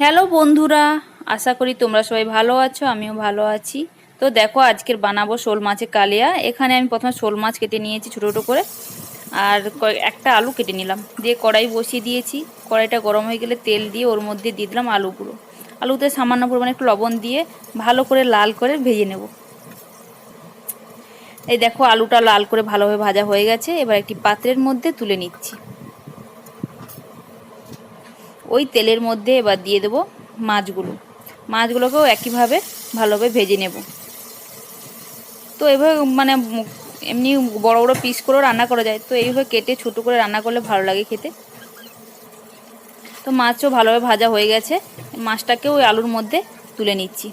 Hello বন্ধুরা, আশা করি তোমরা সবাই ভালো আছো, আমিও ভালো আছি। তো দেখো, আজকের বানাবো শোল মাছের কালিয়া। এখানে আমি প্রথমে শোল মাছ কেটে নিয়েছি ছোটো ছোটো করে। আর একটা আলু কেটে নিলাম। দিয়ে কড়াই বসিয়ে দিয়েছি। কড়াইটা গরম হয়ে গেলে তেল দিয়ে ওর মধ্যে দিয়ে দিলাম আলুগুলো আলুতে সামান্য পরিমাণে একটু লবণ দিয়ে ভালো করে লাল করে ভেজে নেব। এই দেখো, আলুটা লাল করে ভালোভাবে ভাজা হয়ে গেছে। এবার একটি পাত্রের মধ্যে তুলে নিচ্ছি। ওই তেলের মধ্যে এবার দিয়ে দেবো মাছগুলো। মাছগুলোকেও একইভাবে ভালোভাবে ভেজে নেব। তো এভাবে মানে এমনি বড় বড় পিস করেও রান্না করা যায়। তো এইভাবে কেটে ছোটো করে রান্না করলে ভালো লাগে খেতে। তো মাছও ভালোভাবে ভাজা হয়ে গেছে। মাছটাকেও ওই আলুর মধ্যে তুলে নিচ্ছি।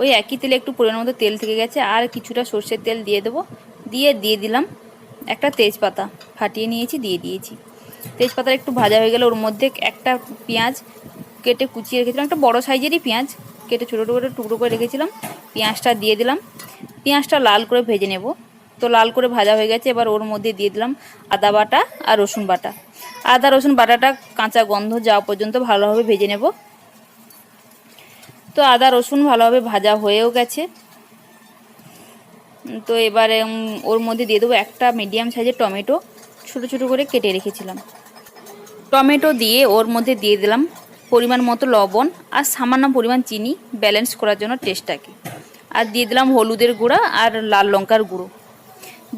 ওই একই তেলে একটু পরিমাণ মতো তেল থেকে গেছে। আর কিছুটা সর্ষের তেল দিয়ে দেবো। দিয়ে দিয়ে দিলাম একটা তেজপাতা। ফাটিয়ে নিয়েছি, দিয়ে দিয়েছি। তেজপাতা একটু ভাজা হয়ে গেলে ওর মধ্যে একটা পেঁয়াজ কেটে কুচিয়ে রেখেছিলাম, একটা বড় সাইজেরই পেঁয়াজ কেটে ছোটো ছোটো করে টুকরো করে রেখেছিলাম, পেঁয়াজটা দিয়ে দিলাম, পেঁয়াজটা লাল করে ভেজে নেব। তো লাল করে ভাজা হয়ে গেছে, এবার ওর মধ্যে দিয়ে দিলাম আদা বাটা আর রসুন বাটা। আদা, রসুন বাটাটা কাঁচা গন্ধ যাওয়া পর্যন্ত ভালোভাবে ভেজে নেব। তো আদা, রসুন ভালোভাবে ভাজা হয়েও গেছে। তো এবারে ওর মধ্যে দিয়ে দেবো একটা মিডিয়াম সাইজের টমেটো। ছোটো ছোটো করে কেটে রেখেছিলাম। টমেটো দিয়ে ওর মধ্যে দিয়ে দিলাম পরিমাণ মতো লবণ আর সামান্য পরিমাণ চিনি ব্যালেন্স করার জন্য টেস্টটাকে আর দিয়ে দিলাম হলুদের গুঁড়া আর লাল লঙ্কার গুঁড়ো।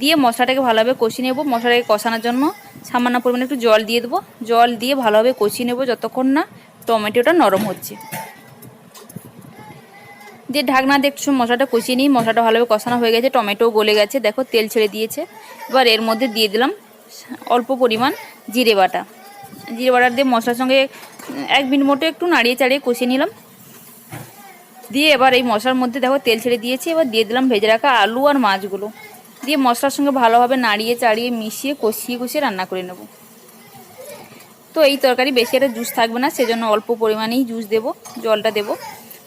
দিয়ে মশলাটাকে ভালোভাবে কষিয়ে নেব। মশলাটাকে কষানোর জন্য সামান্য পরিমাণে একটু জল দিয়ে দেবো। জল দিয়ে ভালোভাবে কষিয়ে নেব যতক্ষণ না টমেটোটা নরম হচ্ছে। দিয়ে ঢাকনা একটু মশলাটা কষিয়ে নিই। মশলাটা ভালোভাবে কষানো হয়ে গেছে। টমেটোও গলে গেছে। দেখো তেল ছেড়ে দিয়েছে। এবার এর মধ্যে দিয়ে দিলাম অল্প পরিমাণ জিরে বাটা। জিরে বাটা দিয়ে মশলার সঙ্গে, এক মিনিট মতো একটু নাড়িয়ে চাড়িয়ে কষিয়ে নিলাম। দিয়ে এবার এই মশলার মধ্যে দেখো তেল ছেড়ে দিয়েছি, এবার দিয়ে দিলাম ভেজে রাখা আলু আর মাছগুলো। দিয়ে মশলার সঙ্গে ভালোভাবে নাড়িয়ে চাড়িয়ে মিশিয়ে, কষিয়ে কষিয়ে রান্না করে নেব। তো এই তরকারি বেশি একটা জুস থাকবে না, সেজন্য অল্প পরিমাণেই জুস দেব, জলটা দেব।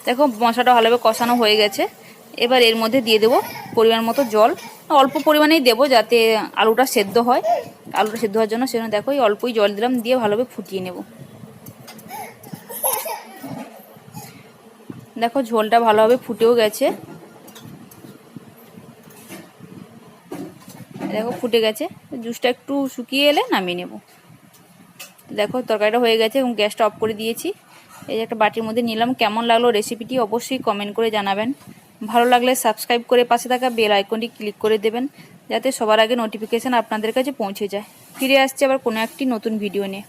দেখো মশলাটা ভালোভাবে কষানো হয়ে গেছে। এবার এর মধ্যে দিয়ে দেবো পরিমাণ মতো জল। অল্প পরিমাণেই দেবো যাতে আলুটা সেদ্ধ হয়। আলুটা সেদ্ধ হওয়ার জন্য সেজন্য দেখো, এই অল্পই জল দিলাম, দিয়ে ভালোভাবে ফুটিয়ে নেব। দেখো, ঝোলটা ভালোভাবে ফুটেও গেছে। দেখো, ফুটে গেছে। জুসটা একটু শুকিয়ে এলে নামিয়ে নেব। দেখো, তরকারিটা হয়ে গেছে এবং গ্যাসটা অফ করে দিয়েছি। এই যে একটা বাটির মধ্যে নিলাম। কেমন লাগল রেসিপিটি অবশ্যই কমেন্ট করে জানাবেন। ভালো লাগলে সাবস্ক্রাইব করে পাশে থাকা বেল আইকনটি ক্লিক করে দেবেন, যাতে সবার আগে নোটিফিকেশান আপনাদের কাছে পৌঁছে যায়। ফিরে আসছে আবার কোনো একটি নতুন ভিডিও নিয়ে।